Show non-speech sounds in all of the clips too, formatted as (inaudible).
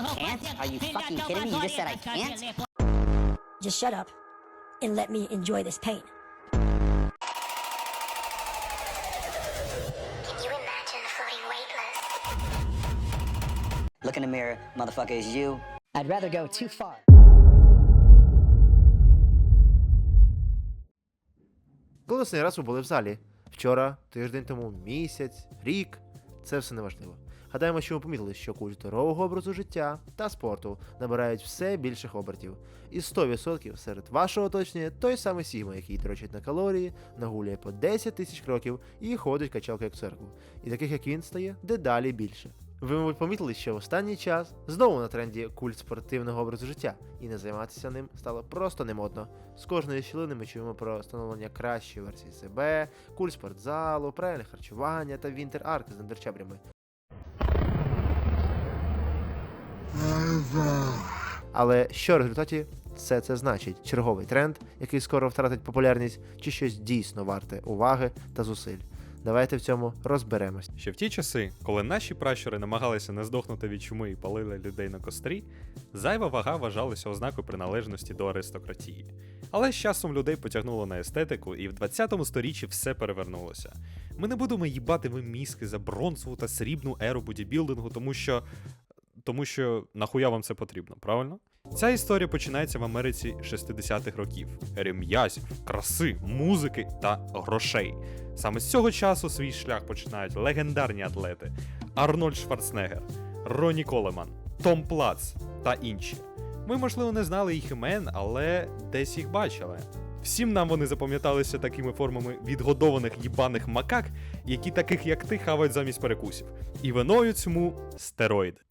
can't? Are you fucking kidding me? You just said I can't? Just shut up and let me enjoy this pain. Can you imagine floating weightless? Look in the mirror, motherfucker, is you. I'd rather go too far. Коли останній раз ви були в залі? Вчора, тиждень тому, місяць, рік. Це все неважливо. Гадаємо, що ви помітили, що культ здорового образу життя та спорту набирають все більших обертів. І 100% серед вашого оточення той самий Сігма, який дрочить на калорії, нагуляє по 10 тисяч кроків і ходить качалка як церкву. І таких як він стає дедалі більше. Ви, мабуть, помітили, що в останній час знову на тренді культ спортивного образу життя, і не займатися ним стало просто немодно. З кожної щілини ми чуємо про встановлення кращої версії себе, культ спортзалу, правильне харчування та вінтер арки з андерчабрями. Але що в результаті все це значить? Черговий тренд, який скоро втратить популярність, чи щось дійсно варте уваги та зусиль? Давайте в цьому розберемось. Ще в ті часи, коли наші пращури намагалися не здохнути від чуми і палили людей на кострі, зайва вага вважалася ознакою приналежності до аристократії. Але з часом людей потягнуло на естетику, і в 20 сторіччі все перевернулося. Ми не будемо їбати ви мізки за бронзову та срібну еру бодібілдингу, тому що. Тому що нахуя вам це потрібно, правильно? Ця історія починається в Америці 60-х років. Ері м'язів, краси, музики та грошей. Саме з цього часу свій шлях починають легендарні атлети Арнольд Шварценеггер, Ронні Колеман, Том Плац та інші. Ми, можливо, не знали їх імен, але десь їх бачили. Всім нам вони запам'яталися такими формами відгодованих їбаних макак, які таких як ти хавають замість перекусів. І виною цьому стероїди.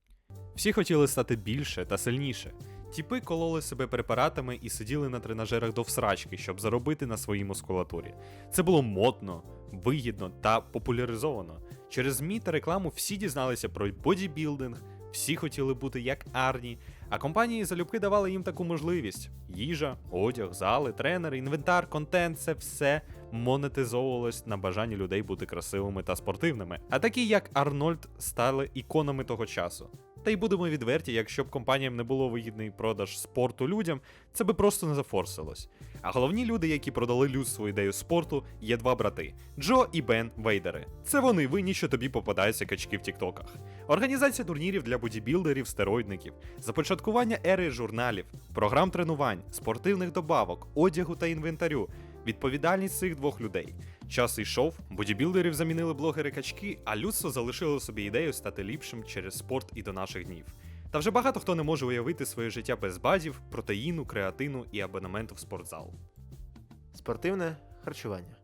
Всі хотіли стати більше та сильніше. Тіпи кололи себе препаратами і сиділи на тренажерах до всрачки, щоб заробити на своїй мускулатурі. Це було модно, вигідно та популяризовано. Через ЗМІ та рекламу всі дізналися про бодібілдинг, всі хотіли бути як Арні, а компанії залюбки давали їм таку можливість: їжа, одяг, зали, тренери, інвентар, контент це все монетизовувалось на бажанні людей бути красивими та спортивними. А такі, як Арнольд, стали іконами того часу. Та й будемо відверті, якщо б компаніям не було вигідний продаж спорту людям, це би просто не зафорсилось. А головні люди, які продали людству ідею спорту, є два брати Джо і Бен Вейдери. Це вони винні, що тобі попадаються качки в тіктоках. Організація турнірів для бодібілдерів, стероїдників, започаткування ери журналів, програм тренувань, спортивних добавок, одягу та інвентарю. Відповідальність цих двох людей. Час йшов, бодібілдерів замінили блогери-качки, а людство залишило собі ідею стати ліпшим через спорт і до наших днів. Та вже багато хто не може уявити своє життя без базів, протеїну, креатину і абонементу в спортзал. Спортивне харчування.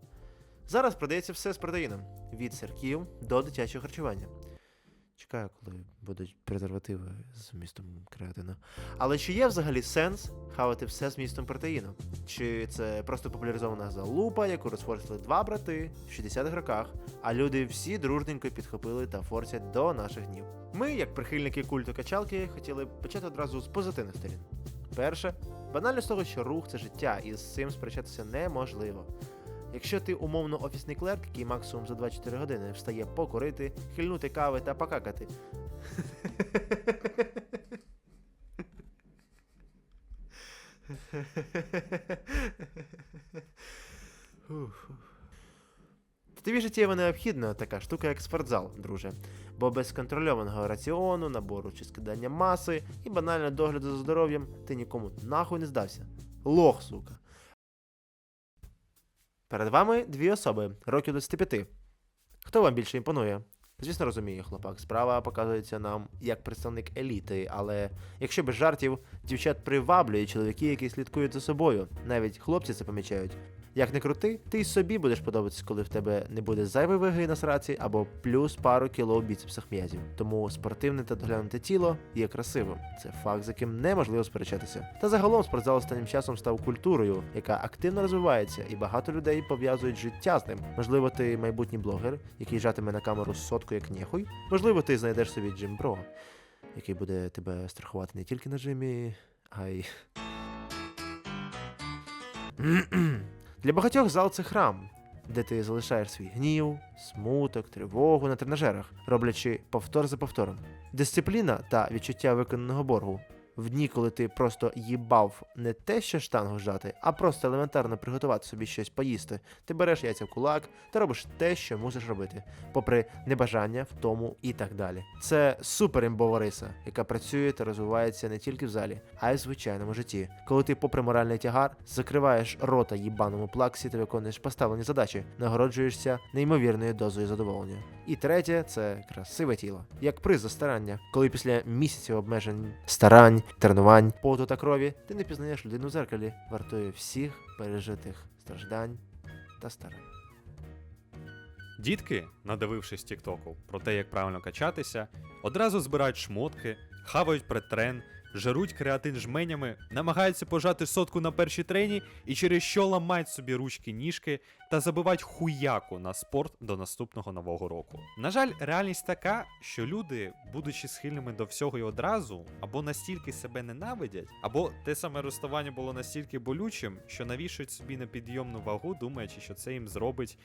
Зараз продається все з протеїном: від сирків до дитячого харчування. Чекаю, коли будуть презервативи з містом креатину. Але чи є взагалі сенс хавати все з містом протеїну? Чи це просто популяризована залупа, яку розфорсили два брати в 60-х роках, а люди всі дружненько підхопили та форсять до наших днів? Ми, як прихильники культу качалки, хотіли почати одразу з позитивних сторін. Перше, банально з того, що рух це життя, і з цим сперечатися неможливо. Якщо ти умовно офісний клерк, який максимум за 24 години встає покурити, хильнути кави та покакати. Тобі життєво необхідна така штука, як спортзал, друже. Бо без контрольованого раціону, набору чи скидання маси і банального догляду за здоров'ям ти нікому нахуй не здався. Лох, сука. Перед вами дві особи, років 25. Хто вам більше імпонує? Звісно, розумію, хлопак. Справа показується нам як представник еліти, але якщо без жартів, дівчат приваблює чоловіки, які слідкують за собою. Навіть хлопці це помічають. Як не крути, ти й собі будеш подобатися, коли в тебе не буде зайвої ваги на сраці або плюс пару кіло в біцепсах м'язів. Тому спортивне та доглянуте тіло є красивим. Це факт, з яким неможливо сперечатися. Та загалом спортзал останнім часом став культурою, яка активно розвивається, і багато людей пов'язують життя з ним. Можливо, ти майбутній блогер, який жатиме на камеру сотку як нехуй. Можливо, ти знайдеш собі джимбро, який буде тебе страхувати не тільки на джимі, а й. (clears throat) Для багатьох зал це храм. де ти залишаєш свій гнів, смуток, тривогу на тренажерах, роблячи повтор за повтором. Дисципліна та відчуття виконаного боргу. В дні, коли ти просто їбав не те, що штангу жати, а просто елементарно приготувати собі щось поїсти, ти береш яйця в кулак та робиш те, що мусиш робити, попри небажання, втому і так далі. Це супер імбова яка працює та розвивається не тільки в залі, а й в звичайному житті. Коли ти, попри моральний тягар, закриваєш рота їбаному плаксі та виконуєш поставлені задачі, нагороджуєшся неймовірною дозою задоволення. І третє це красиве тіло, як приз за старання, коли після місяців обмежень старань, тренувань, поту та крові, ти не пізнаєш людину в зеркалі, вартує всіх пережитих страждань та старань. Дітки, надивившись Тіктоку про те, як правильно качатися, одразу збирають шмотки, хавають претрен, жеруть креатин жменями, намагаються пожати сотку на першій трені і через що ламають собі ручки ніжки та забивають хуяку на спорт до наступного нового року. На жаль, реальність така, що люди, будучи схильними до всього і одразу, або настільки себе ненавидять, або те саме розставання було настільки болючим, що навішують собі на підйомну вагу, думаючи, що це їм зробить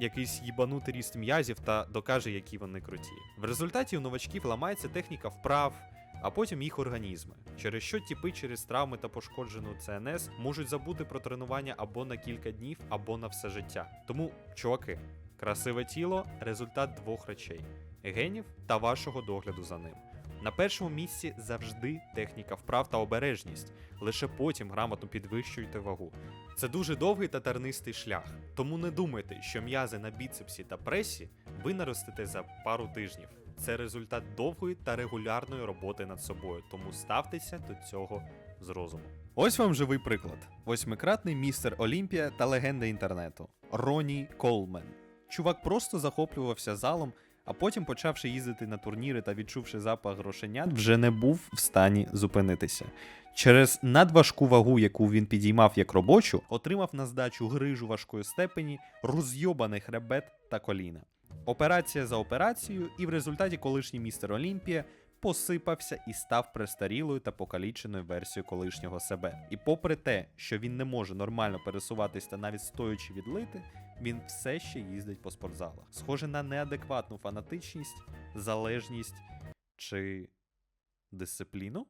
якийсь їбанутий ріст м'язів та докаже, які вони круті. В результаті у новачків ламається техніка вправ, а потім їх організми, через що тіпи через травми та пошкоджену ЦНС можуть забути про тренування або на кілька днів, або на все життя. Тому, чуваки, красиве тіло результат двох речей: генів та вашого догляду за ним. На першому місці завжди техніка вправ та обережність. Лише потім грамотно підвищуйте вагу. Це дуже довгий та тернистий шлях, тому не думайте, що м'язи на біцепсі та пресі ви наростите за пару тижнів. Це результат довгої та регулярної роботи над собою, тому ставтеся до цього з розумом. Ось вам живий приклад: восьмикратний містер Олімпія та легенда інтернету Роні Колмен. Чувак просто захоплювався залом, а потім, почавши їздити на турніри та відчувши запах грошенят, вже не був в стані зупинитися. Через надважку вагу, яку він підіймав як робочу, отримав на здачу грижу важкої степені, розйобаний хребет та коліна. Операція за операцією, і в результаті колишній містер Олімпія посипався і став престарілою та покаліченою версією колишнього себе. І попри те, що він не може нормально пересуватись та навіть стоячи відлити, він все ще їздить по спортзалах. Схоже на неадекватну фанатичність, залежність чи дисципліну.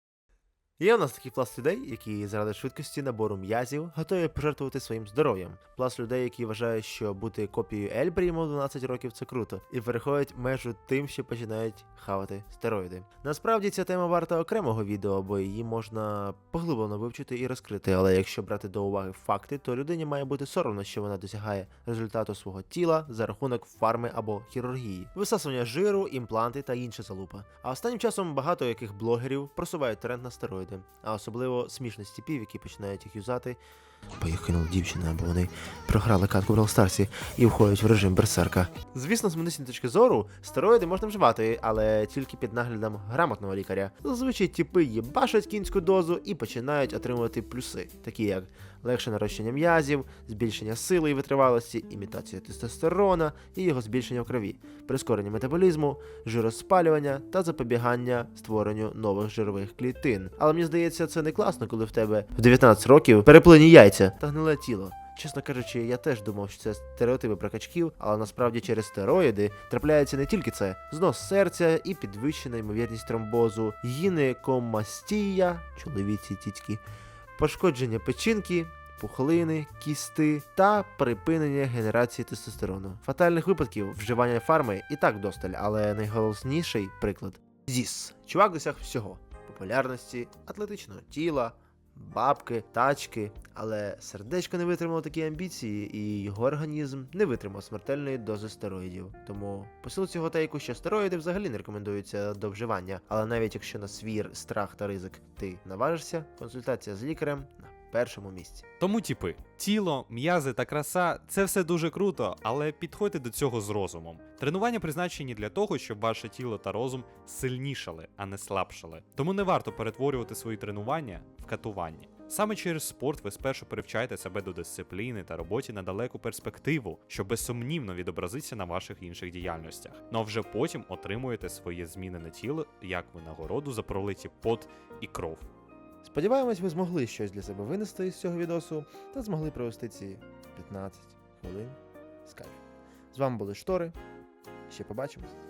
Є у нас такий пласт людей, які заради швидкості набору м'язів готові пожертвувати своїм здоров'ям. Пласт людей, які вважають, що бути копією Ельбрі йому в 12 років це круто, і переходять межу тим, що починають хавати стероїди. Насправді ця тема варта окремого відео, бо її можна поглиблено вивчити і розкрити. Але якщо брати до уваги факти, то людині має бути соромно, що вона досягає результату свого тіла за рахунок фарми або хірургії, висасування жиру, імпланти та інша залупа. А останнім часом багато яких блогерів просувають тренд на стероїди, а особливо смішних стіпів, які починають їх юзати. Бо їх дівчина, бо вони програли катку в Ролстарсі і входять в режим берсерка. Звісно, з медичної точки зору стероїди можна вживати, але тільки під наглядом грамотного лікаря. Зазвичай тіпи їбашать кінську дозу і починають отримувати плюси, такі як легше нарощення м'язів, збільшення сили і витривалості, імітація тестостерона і його збільшення в крові, прискорення метаболізму, жироспалювання та запобігання створенню нових жирових клітин. Але мені здається, це не класно, коли в тебе в 19 років переплинні яйця та гниле тіло. Чесно кажучи, я теж думав, що це стереотипи про качків, але насправді через стероїди трапляється не тільки це: знос серця і підвищена ймовірність тромбозу, гінекомастія, чоловіці тітьки, пошкодження печінки, пухлини, кісти та припинення генерації тестостерону. Фатальних випадків вживання фарми і так досталь, але найголосніший приклад ЗІС. Чувак досяг всього: популярності, атлетичного тіла. Бабки, тачки, але сердечко не витримало такі амбіції, і його організм не витримав смертельної дози стероїдів. Тому посил цього тейку, що стероїди взагалі не рекомендуються до вживання. Але навіть якщо на свір, страх та ризик ти наважишся, консультація з лікарем на першому місці. Тому, типи, тіло, м'язи та краса це все дуже круто, але підходьте до цього з розумом. Тренування призначені для того, щоб ваше тіло та розум сильнішали, а не слабшали. Тому не варто перетворювати свої тренування в катування. Саме через спорт ви спершу привчаєте себе до дисципліни та роботі на далеку перспективу, що безсумнівно відобразиться на ваших інших діяльностях. Ну а вже потім отримуєте своє змінене тіло як винагороду за пролиті пот і кров. Сподіваємось, ви змогли щось для себе винести із цього відосу та змогли провести ці 15 хвилин з. З вами були штори. Ще побачимось.